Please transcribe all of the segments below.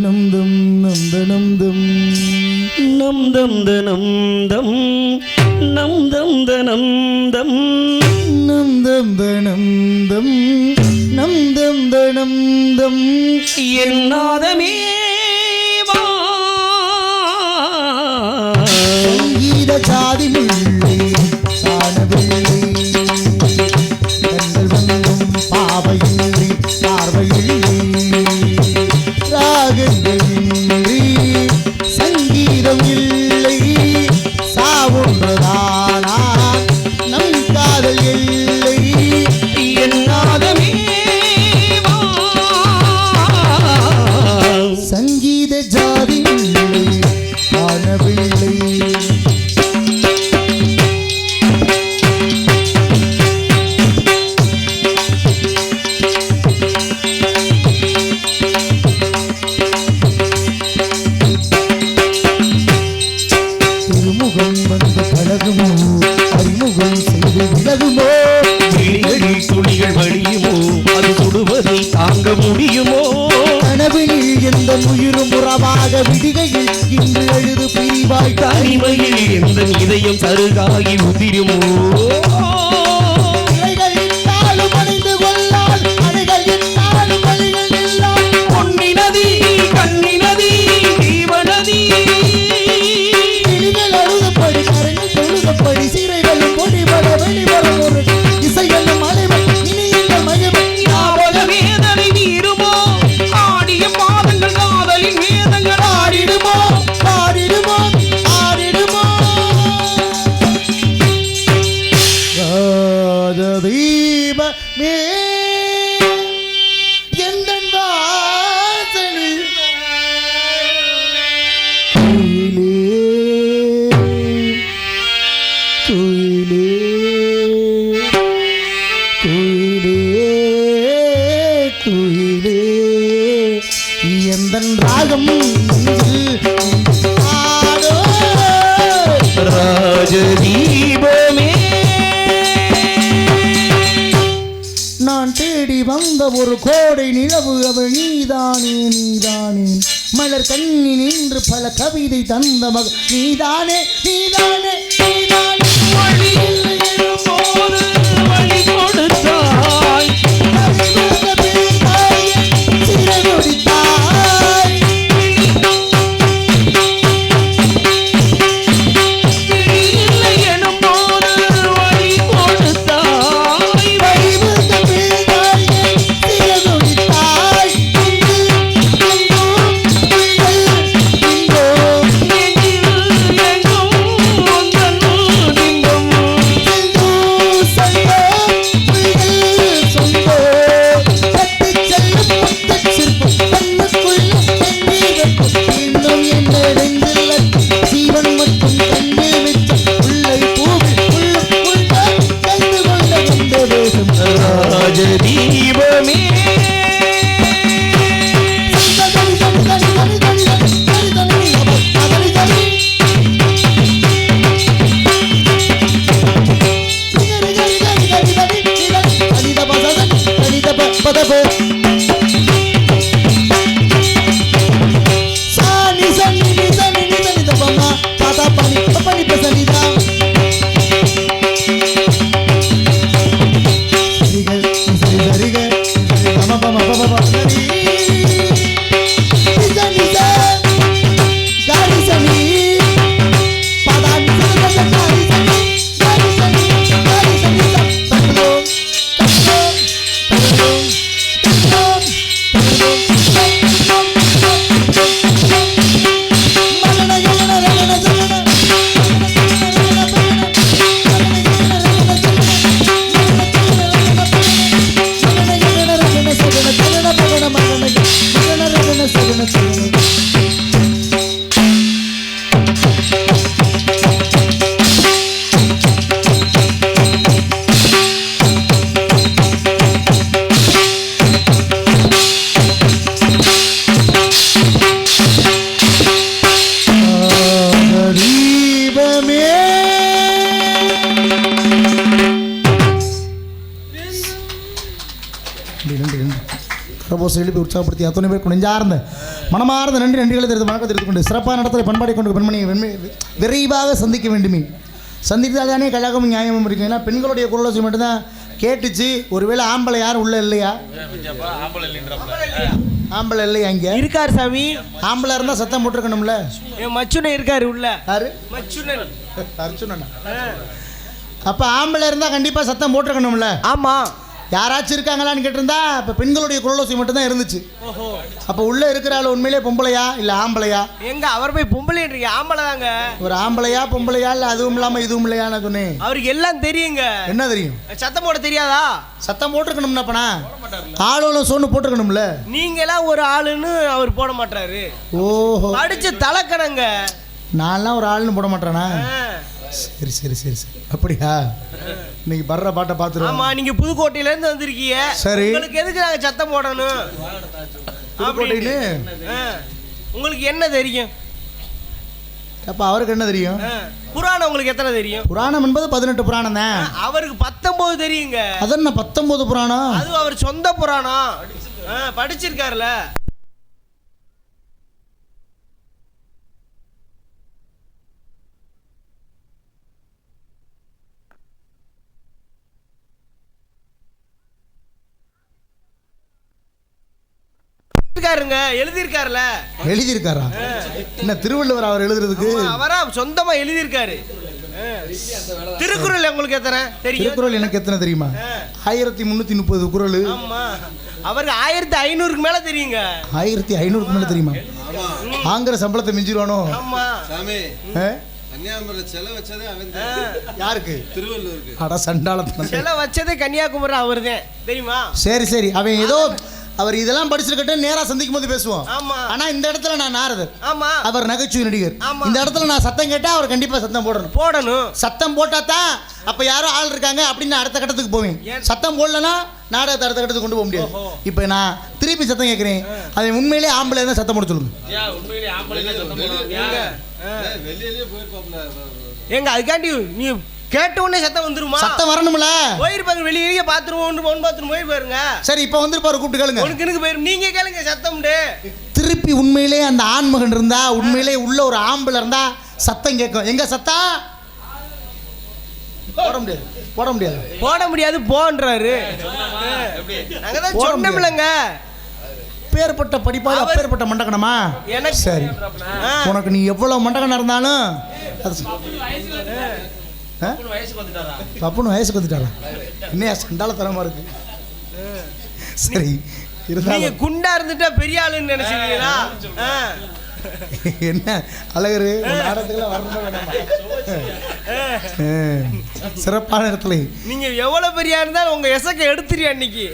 நந்த நந்தம் நந்த நந்தம் நம் தம். தனம் தம் நம் தம் தனம் தம் நந்தம் தனந்தம் நந்தம் தனந்தம் என் நாதமே സംഗീത ജോ எந்த உயிரும் உறவாக விடுகையில் இன்று எழுது பிரிவாய் தனிமையில் எந்த இதயம் சருகாகி உதிருமோ ராஜதீபமே நான் தேடி வந்த ஒரு கோடை நிலவு அவள் நீதானே நீதானே. மலர் கண்ணி நின்று பல கவிதை தந்த மக நீதானே நீதானே நீதானே. எழுப்பி உற்சாகப்படுத்தி அத்தனை பேருக்கு நெஞ்சார்ந்த மனமார்ந்த நன்றி நன்றிகளை தெரிந்து வணக்கம் தெரிந்து கொண்டு சிறப்பான நடத்தலை பண்பாடை கொண்டு பெண்மணியை வெண்மை விரைவாக சந்திக்க வேண்டுமே. சந்தித்தால் தானே கழகமும் நியாயமும் இருக்கும். ஏன்னா பெண்களுடைய குரலோசை மட்டும்தான் கேட்டுச்சு. ஒருவேளை ஆம்பளை யாரும் உள்ள இல்லையா? ஆம்பளை இல்லையா இங்கே? இருக்கார் சாமி. ஆம்பளை இருந்தால் சத்தம் போட்டிருக்கணும்ல? என் மச்சுனை இருக்காரு உள்ள. யாரு? மச்சுனன். அர்ச்சுனண்ணா அப்போ ஆம்பளை இருந்தால் கண்டிப்பாக சத்தம் போட்டிருக்கணும்ல? ஆமா. யாராச்சும் இருக்காங்களான்னு கேட்டிருந்தா இப்போ பெண்களுடைய குரலோசை மட்டும்தான் இருந்துச்சு. ஓஹோ. அப்போ உள்ளே இருக்கிற ஆள் உண்மையிலே பொம்பளையா இல்லை ஆம்பளையா? எங்க அவர் போய் பொம்பளைன்றீங்க ஆம்பளை தாங்க ஒரு ஆம்பளையா பொம்பளையா இல்லை அதுவும் இல்லாமல் இதுவும் இல்லையா நான் சொன்னேன் அவருக்கு எல்லாம் தெரியுங்க. என்ன தெரியும்? சத்தம் போட தெரியாதா? சத்தம் போட்டிருக்கணும்னாப்பனா ஆளும் சொன்னு போட்டிருக்கணும்ல? நீங்க எல்லாம் ஒரு ஆளுன்னு அவர் போட மாட்டாரு ஓஹோ. படிச்சு தலக்கணங்க. நான்லாம் ஒரு ஆள்னு போட மாட்டேனா? சரி சரி சரி சரி. அப்படியா? இன்னைக்கு வர்ற பாட்டை பார்த்துருவோம். ஆமா நீங்க புதுக்கோட்டையில இருந்து வந்திருக்கீங்க. சரி. உங்களுக்கு எதுக்கு நாங்க சத்தம் போடணும்? புதுக்கோட்டைன்னு ஆ. உங்களுக்கு என்ன தெரியும்? அப்போ அவருக்கு என்ன தெரியும். புராணம் உங்களுக்கு எத்தனை தெரியும்? புராணம் என்பது பதினெட்டு புராணம் தான். அவருக்கு பத்தொன்பது தெரியுங்க. அதென்ன பத்தொன்பது புராணம்? அது அவர் சொந்த புராணம். படிச்சிருக்காருல. இருக்காருங்க எழுதியிருக்காருல. எழுதியிருக்காரா? என்ன திருவள்ளுவர் அவர் எழுதுறதுக்கு? அவரா சொந்தமா எழுதியிருக்காரு. திருக்குறள் உங்களுக்கு எத்தனை? தெரியும். திருக்குறள் எனக்கு எத்தனை தெரியுமா? ஆயிரத்தி முந்நூற்றி முப்பது குறள். ஆமா. அவருக்கு ஆயிரத்தி ஐநூறுக்கு மேல தெரியுங்க. ஆயிரத்தி ஐநூறுக்கு மேலே தெரியுமா? வாங்குற சம்பளத்தை மிஞ்சிருவானோ. யாருக்கு? திருவள்ளூருக்கு அட சண்டாளத்தனம். சிலை வச்சதே கன்னியாகுமரி அவர்தான். தெரியுமா? சரி சரி. அவன் ஏதோ அவர் இதெல்லாம் படிச்சிருக்கட்டும் நேரா சந்திக்கும் போது பேசுவோம். ஆமா. ஆனா இந்த இடத்துல நான் நாரதர் ஆமா. அவர் நகைச்சுவை நடிகர். இந்த இடத்துல நான் சத்தம் கேட்டா அவர் கண்டிப்பா சத்தம் போடணும். போடணும். சத்தம் போட்டா தான் அப்ப யாரோ ஆள் இருக்காங்க அப்படின்னு நான் அடுத்த கட்டத்துக்கு போவேன். ஏன்? சத்தம் போடலனா நாடகத்தை அடுத்த கட்டத்துக்கு கொண்டு போக முடியாது. இப்போ நான் திருப்பி சத்தம் கேட்குறேன். அவன் உண்மையிலே ஆம்பளை இருந்தால் சத்தம் போட சொல்லுங்க. எங்க அதுக்காண்டி நீ கேட்ட உடனே சத்தம் வந்துருமா? சத்தம் வரணும்ல. போயிருப்பாங்க வெளியே பாத்ரூம் ஒன் பாத்ரூம் போய் பாருங்க சரி இப்போ வந்துருப்பாரு கூப்பிட்டு கேளுங்க. உனக்கு எனக்கு போயிரும் நீங்க கேளுங்க சத்தம்ண்டு திருப்பி உண்மையிலே அந்த ஆண்மகன் இருந்தா உண்மையிலே உள்ள ஒரு ஆம்பளை இருந்தா சத்தம் கேட்கும். எங்க சத்தம் போட முடியாது போட முடியாது. போட முடியாது போன்றாரு. நாங்க தான் சொன்னோம்லங்க. படிப்பாது அவர்- அப்பேற்பட்ட மண்டகணமா எனக்கு சரி. உனக்கு நீ எவ்வளவு மண்டகனம் இருந்தாலும் பப்புனு வயசுக்கு வந்துட்டாரா? என்னையா சண்டாளத்தனமா இருக்கு. சரி நீங்க இருந்தாலும் குண்டா இருந்துட்டா பெரிய ஆளுன்னு நினைச்சிருக்கீங்களா? ஆ. என்ன அழகரு நாடகத்துக்குலாம் வரணுமா. சிறப்பான இடத்துல. நீங்க எவ்வளவு பெரியா இருந்தாலும் உங்க எசக்க எடுத்துறியா அன்னைக்கு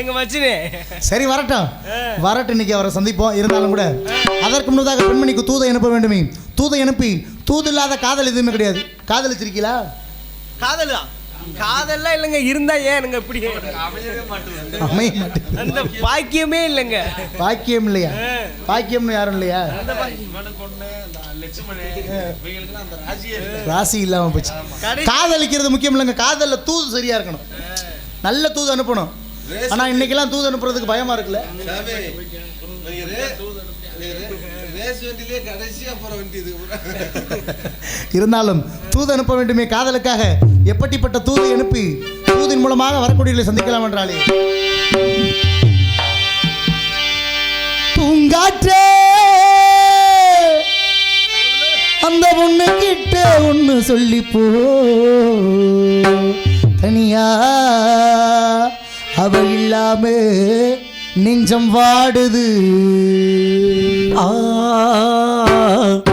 எங்க மச்சினே. சரி வரட்டும். வரட்டும் இன்னைக்கு அவரை சந்திப்போம். இருந்தாலும் கூட அதற்கு முன்னதாக பெண்மணிக்கு தூதை அனுப்ப வேண்டுமே. தூதை அனுப்பி தூது இல்லாத காதல் எதுவுமே கிடையாது. காதலிச்சிருக்கீங்களா காதலா? காதல்லாம் இல்லைங்க இருந்தா ஏன் இப்படி அமைய மாட்டேங்குது. அந்த பாக்கியமே இல்லைங்க. பாக்கியம் இல்லையா? பாக்கியம்னு யாரும் இல்லையா? ராசி இல்லாம போச்சு. காதலிக்கிறது முக்கியம் இல்லைங்க. காதல்ல தூது சரியா இருக்கணும். நல்ல தூது அனுப்பணும். ஆனா இன்னைக்கெல்லாம் தூது அனுப்புறதுக்கு பயமா இருக்குல்ல? இருந்தாலும் தூது அனுப்ப வேண்டுமே காதலுக்காக. எப்படிப்பட்ட தூது அனுப்பி தூதின் மூலமாக வரக்கூடியவர்களை சந்திக்கலாம் என்றாலே. பூங்காற்றே அந்த பொண்ணு கிட்ட ஒன்று சொல்லி போ தனியா அவ இல்லாம நெஞ்சம் வாடுது. 啊。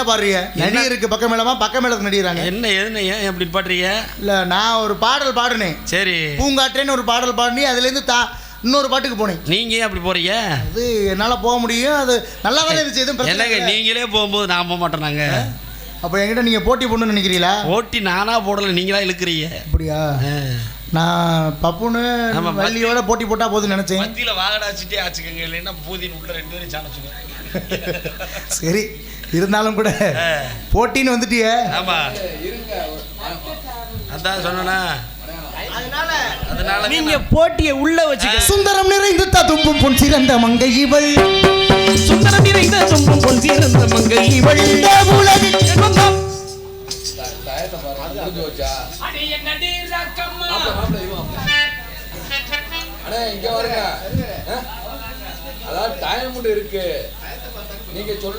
என்ன பாடுறீங்க? நடிகருக்கு பக்கம் மேலமா பக்கம் மேலக்கு நடிகராங்க. என்ன எதுன்னு ஏன் அப்படி பாடுறீங்க? இல்ல நான் ஒரு பாடல் பாடுனேன். சரி. பூங்காற்றேன்னு ஒரு பாடல் பாடினி அதுலேருந்து தா இன்னொரு பாட்டுக்கு போனேன். நீங்க ஏன் அப்படி போறீங்க? அது என்னால் போக முடியும். அது நல்லா தானே இருந்துச்சு எதுவும் என்னங்க. நீங்களே போகும்போது நான் போக மாட்டோம் நாங்க. அப்போ என்கிட்ட நீங்கள் போட்டி போடணும்னு நினைக்கிறீங்களா? ஓட்டி நானா போடல நீங்களா இழுக்கிறீங்க? அப்படியா. நான் பப்புன்னு ஆமா, வள்ளியோட போட்டி போட்டா போதும்னு நினைச்சேன். மத்தியில வாகடாச்சிட்டே ஆச்சுக்கங்க இல்லைன்னா பூதின் உள்ள ரெண்டு பேரும் சாணச்சுங்க சரி. இருந்தாலும் கூட போட்டின்னு வந்துட்டியே. ஆமா. அதான் சொன்னா அதனால நீங்க போட்டியை உள்ள வச்சுக்க. சுந்தரம் நிறைந்து ததும்பும் பொன் சிறந்த மங்கை இவள். சுந்தரம் நிறைந்த சொம்பும் பொன் சீரந்த மங்கை இவள். அண்ணே இங்க வருங்க. டைம் இருக்கு. நீங்க சொல்ல